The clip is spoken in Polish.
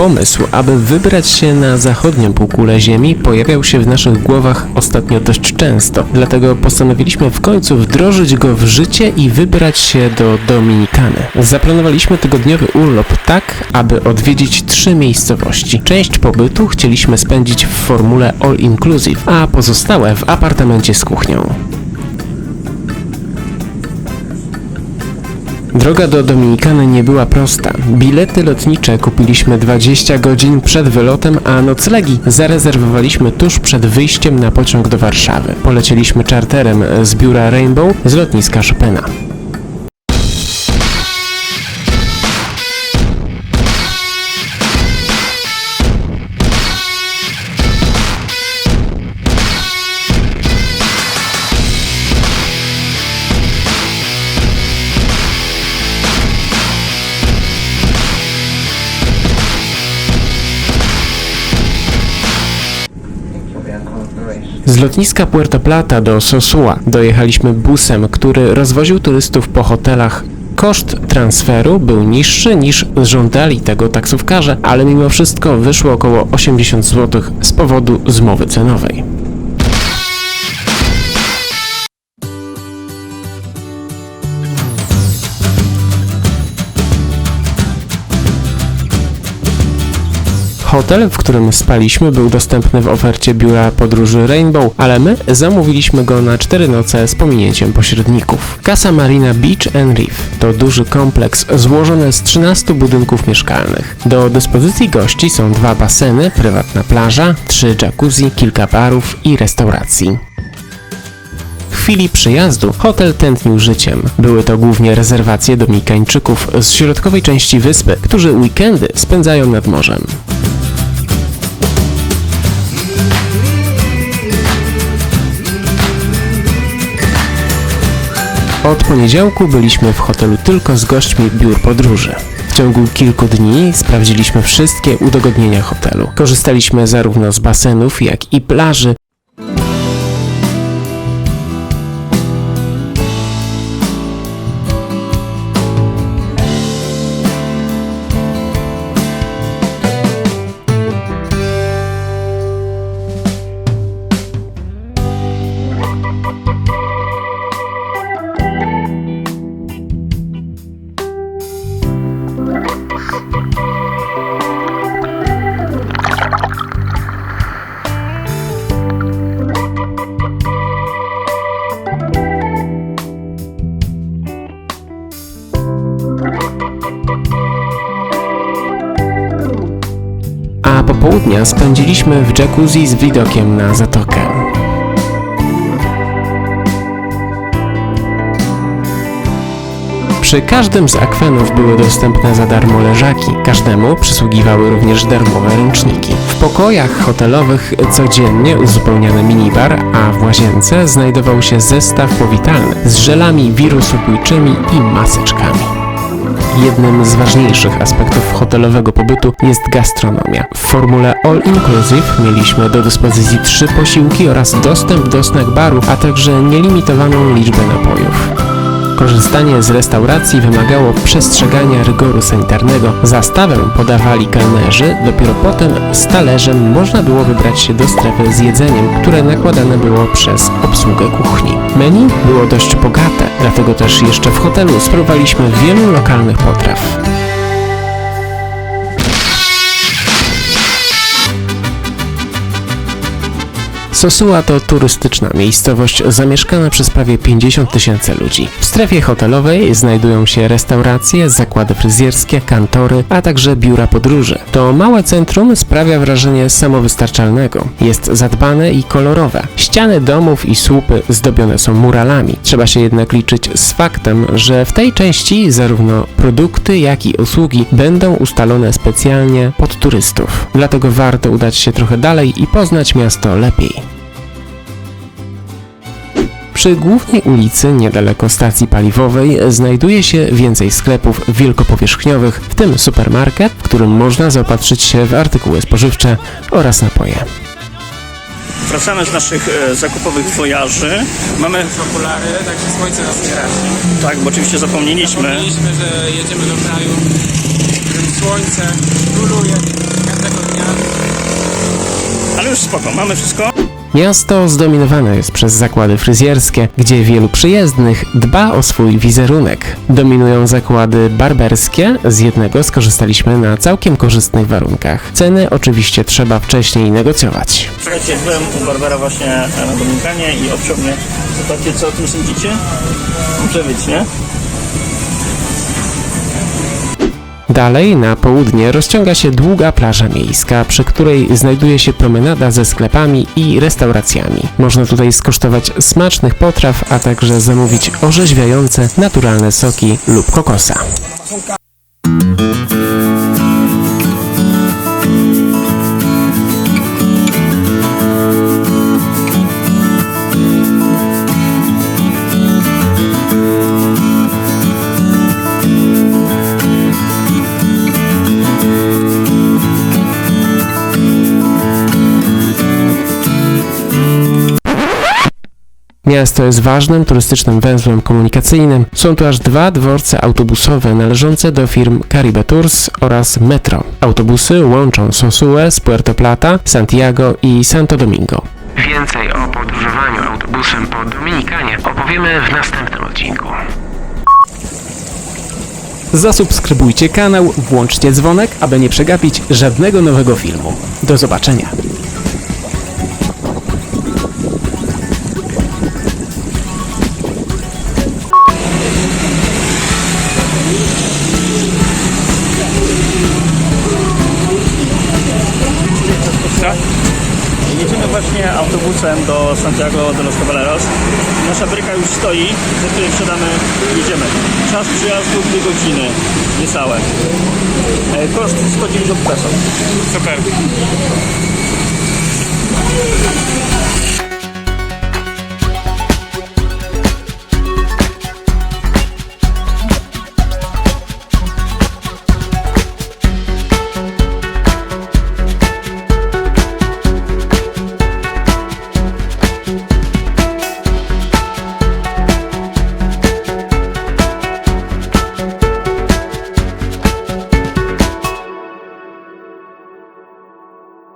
Pomysł, aby wybrać się na zachodnią półkulę Ziemi pojawiał się w naszych głowach ostatnio dość często, dlatego postanowiliśmy w końcu wdrożyć go w życie i wybrać się do Dominikany. Zaplanowaliśmy tygodniowy urlop tak, aby odwiedzić trzy miejscowości. Część pobytu chcieliśmy spędzić w formule all inclusive, a pozostałe w apartamencie z kuchnią. Droga do Dominikany nie była prosta. Bilety lotnicze kupiliśmy 20 godzin przed wylotem, a noclegi zarezerwowaliśmy tuż przed wyjściem na pociąg do Warszawy. Polecieliśmy czarterem z biura Rainbow z lotniska Chopina. Lotniska Puerto Plata do Sosua dojechaliśmy busem, który rozwoził turystów po hotelach. Koszt transferu był niższy niż żądali tego taksówkarze, ale mimo wszystko wyszło około 80 zł z powodu zmowy cenowej. Hotel, w którym spaliśmy, był dostępny w ofercie biura podróży Rainbow, ale my zamówiliśmy go na 4 noce z pominięciem pośredników. Casa Marina Beach and Reef to duży kompleks złożony z 13 budynków mieszkalnych. Do dyspozycji gości są dwa baseny, prywatna plaża, trzy jacuzzi, kilka barów i restauracji. W chwili przyjazdu hotel tętnił życiem. Były to głównie rezerwacje dominikańczyków z środkowej części wyspy, którzy weekendy spędzają nad morzem. Od poniedziałku byliśmy w hotelu tylko z gośćmi biur podróży. W ciągu kilku dni sprawdziliśmy wszystkie udogodnienia hotelu. Korzystaliśmy zarówno z basenów, jak i plaży. A popołudnia spędziliśmy w jacuzzi z widokiem na zatokę. Przy każdym z akwenów były dostępne za darmo leżaki. Każdemu przysługiwały również darmowe ręczniki. W pokojach hotelowych codziennie uzupełniano minibar, a w łazience znajdował się zestaw powitalny z żelami wirusobójczymi i maseczkami. Jednym z ważniejszych aspektów hotelowego pobytu jest gastronomia. W formule All Inclusive mieliśmy do dyspozycji trzy posiłki oraz dostęp do snack baru, a także nielimitowaną liczbę napojów. Korzystanie z restauracji wymagało przestrzegania rygoru sanitarnego. Zastawę podawali kelnerzy, dopiero potem z talerzem można było wybrać się do strefy z jedzeniem, które nakładane było przez obsługę kuchni. Menu było dość bogate, dlatego też jeszcze w hotelu spróbowaliśmy wielu lokalnych potraw. Sosua to turystyczna miejscowość zamieszkana przez prawie 50 tysięcy ludzi. W strefie hotelowej znajdują się restauracje, zakłady fryzjerskie, kantory, a także biura podróży. To małe centrum sprawia wrażenie samowystarczalnego. Jest zadbane i kolorowe. Ściany domów i słupy zdobione są muralami. Trzeba się jednak liczyć z faktem, że w tej części zarówno produkty, jak i usługi będą ustalone specjalnie pod turystów. Dlatego warto udać się trochę dalej i poznać miasto lepiej. Przy głównej ulicy, niedaleko stacji paliwowej, znajduje się więcej sklepów wielkopowierzchniowych, w tym supermarket, w którym można zaopatrzyć się w artykuły spożywcze oraz napoje. Wracamy z naszych e, zakupowych wojaży. Mamy, okulary, także słońce nas nie razi. tak, bo oczywiście zapomnieliśmy. Myśleliśmy, że jedziemy do kraju, słońce króluje każdego dnia. Ale już spoko, mamy wszystko. Miasto zdominowane jest przez zakłady fryzjerskie, gdzie wielu przyjezdnych dba o swój wizerunek. Dominują zakłady barberskie, z jednego skorzystaliśmy na całkiem korzystnych warunkach. Ceny oczywiście trzeba wcześniej negocjować. Słuchajcie, byłem u Barbera właśnie na Dominikanie i obciął mnie. Zobaczcie, co o tym sądzicie? Muszę być, nie? Dalej na południe rozciąga się długa plaża miejska, przy której znajduje się promenada ze sklepami i restauracjami. Można tutaj skosztować smacznych potraw, a także zamówić orzeźwiające naturalne soki lub kokosa. Miasto jest ważnym turystycznym węzłem komunikacyjnym. Są tu aż dwa dworce autobusowe należące do firm Caribe Tours oraz Metro. Autobusy łączą Sosue z Puerto Plata, Santiago i Santo Domingo. Więcej o podróżowaniu autobusem po Dominikanie opowiemy w następnym odcinku. Zasubskrybujcie kanał, włączcie dzwonek, aby nie przegapić żadnego nowego filmu. Do zobaczenia. Jedziemy właśnie autobusem do Santiago de los Caballeros. Nasza bryka już stoi, za której wsiadamy jedziemy. Czas przyjazdu 2 godziny, niecałe. E, Koszt 190 peso. Super.